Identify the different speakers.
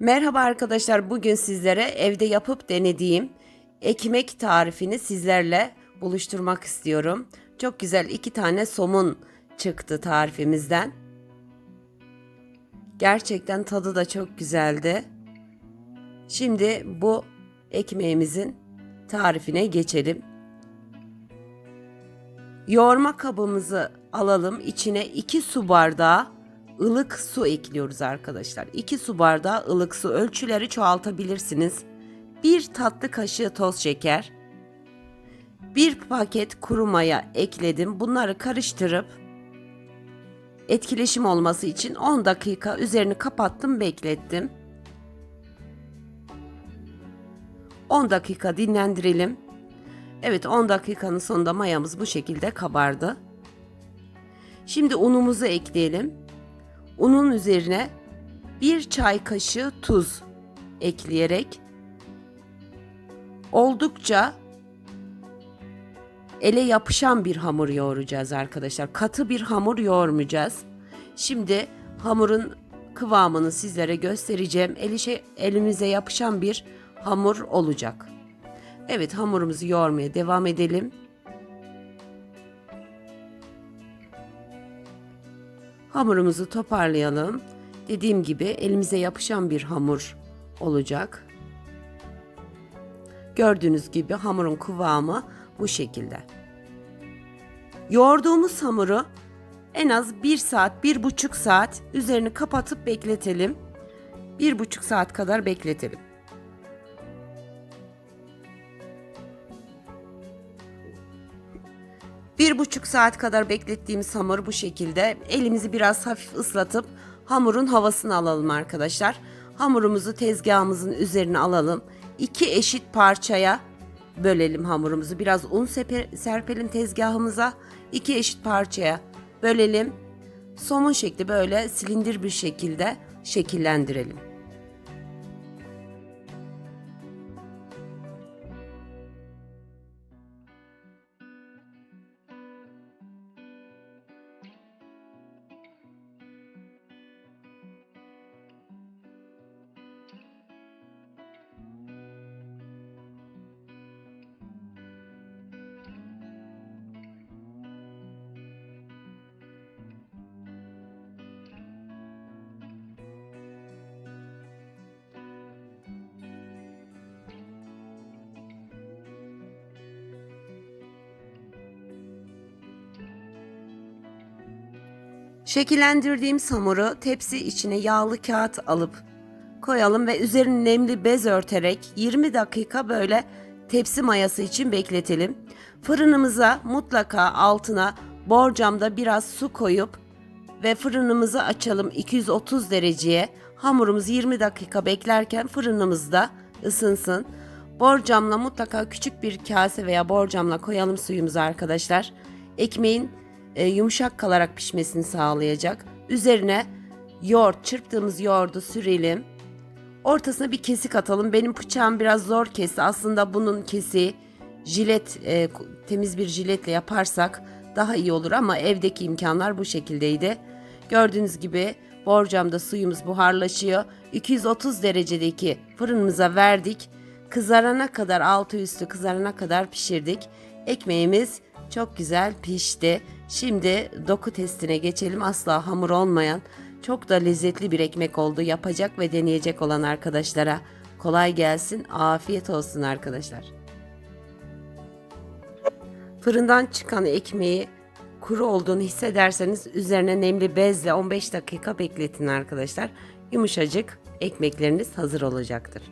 Speaker 1: Merhaba arkadaşlar. Bugün sizlere evde yapıp denediğim ekmek tarifini sizlerle buluşturmak istiyorum. Çok güzel iki tane somun çıktı tarifimizden. Gerçekten tadı da çok güzeldi. Şimdi bu ekmeğimizin tarifine geçelim. Yoğurma kabımızı alalım. İçine 2 su bardağı ılık su ekliyoruz arkadaşlar. 2 su bardağı ılık su. Ölçüleri çoğaltabilirsiniz. 1 tatlı kaşığı toz şeker. 1 paket kuru maya ekledim. Bunları karıştırıp etkileşim olması için 10 dakika üzerini kapattım, beklettim. 10 dakika dinlendirelim. Evet 10 dakikanın sonunda mayamız bu şekilde kabardı. Şimdi unumuzu ekleyelim. Unun üzerine bir çay kaşığı tuz ekleyerek oldukça ele yapışan bir hamur yoğuracağız arkadaşlar. Katı bir hamur yoğurmayacağız. Şimdi hamurun kıvamını sizlere göstereceğim. Eli şey, elimize yapışan bir hamur olacak. Evet hamurumuzu yoğurmaya devam edelim. Hamurumuzu toparlayalım. Dediğim gibi elimize yapışan bir hamur olacak. Gördüğünüz gibi hamurun kıvamı bu şekilde. Yoğurduğumuz hamuru en az 1 saat, 1,5 saat üzerini kapatıp bekletelim. 1,5 saat kadar bekletelim. Bir buçuk saat kadar beklettiğimiz hamur bu şekilde. Elimizi biraz hafif ıslatıp hamurun havasını alalım arkadaşlar. Hamurumuzu tezgahımızın üzerine alalım. İki eşit parçaya bölelim hamurumuzu. Biraz un serpelim tezgahımıza. İki eşit parçaya bölelim. Somun şekli böyle silindir bir şekilde şekillendirelim. Şekillendirdiğim hamuru tepsi içine yağlı kağıt alıp koyalım ve üzerine nemli bez örterek 20 dakika böyle tepsi mayası için bekletelim. Fırınımıza mutlaka altına borcamda biraz su koyup ve fırınımızı açalım 230 dereceye. Hamurumuz 20 dakika beklerken fırınımızda ısınsın. Borcamla mutlaka küçük bir kase veya borcamla koyalım suyumuzu arkadaşlar. Ekmeğin e, yumuşak kalarak pişmesini sağlayacak. Üzerine yoğurt, çırptığımız yoğurdu sürelim. Ortasına bir kesik atalım. Benim bıçağım biraz zor kesti. Aslında bunun kesi jilet, e, temiz bir jiletle yaparsak daha iyi olur ama evdeki imkanlar bu şekildeydi. Gördüğünüz gibi borcamda suyumuz buharlaşıyor. 230 derecedeki fırınımıza verdik. Kızarana kadar altı üstü kızarana kadar pişirdik. Ekmeğimiz çok güzel pişti. Şimdi doku testine geçelim. Asla hamur olmayan çok da lezzetli bir ekmek oldu. Yapacak ve deneyecek olan arkadaşlara kolay gelsin. Afiyet olsun arkadaşlar. Fırından çıkan ekmeği kuru olduğunu hissederseniz üzerine nemli bezle 15 dakika bekletin arkadaşlar. Yumuşacık ekmekleriniz hazır olacaktır.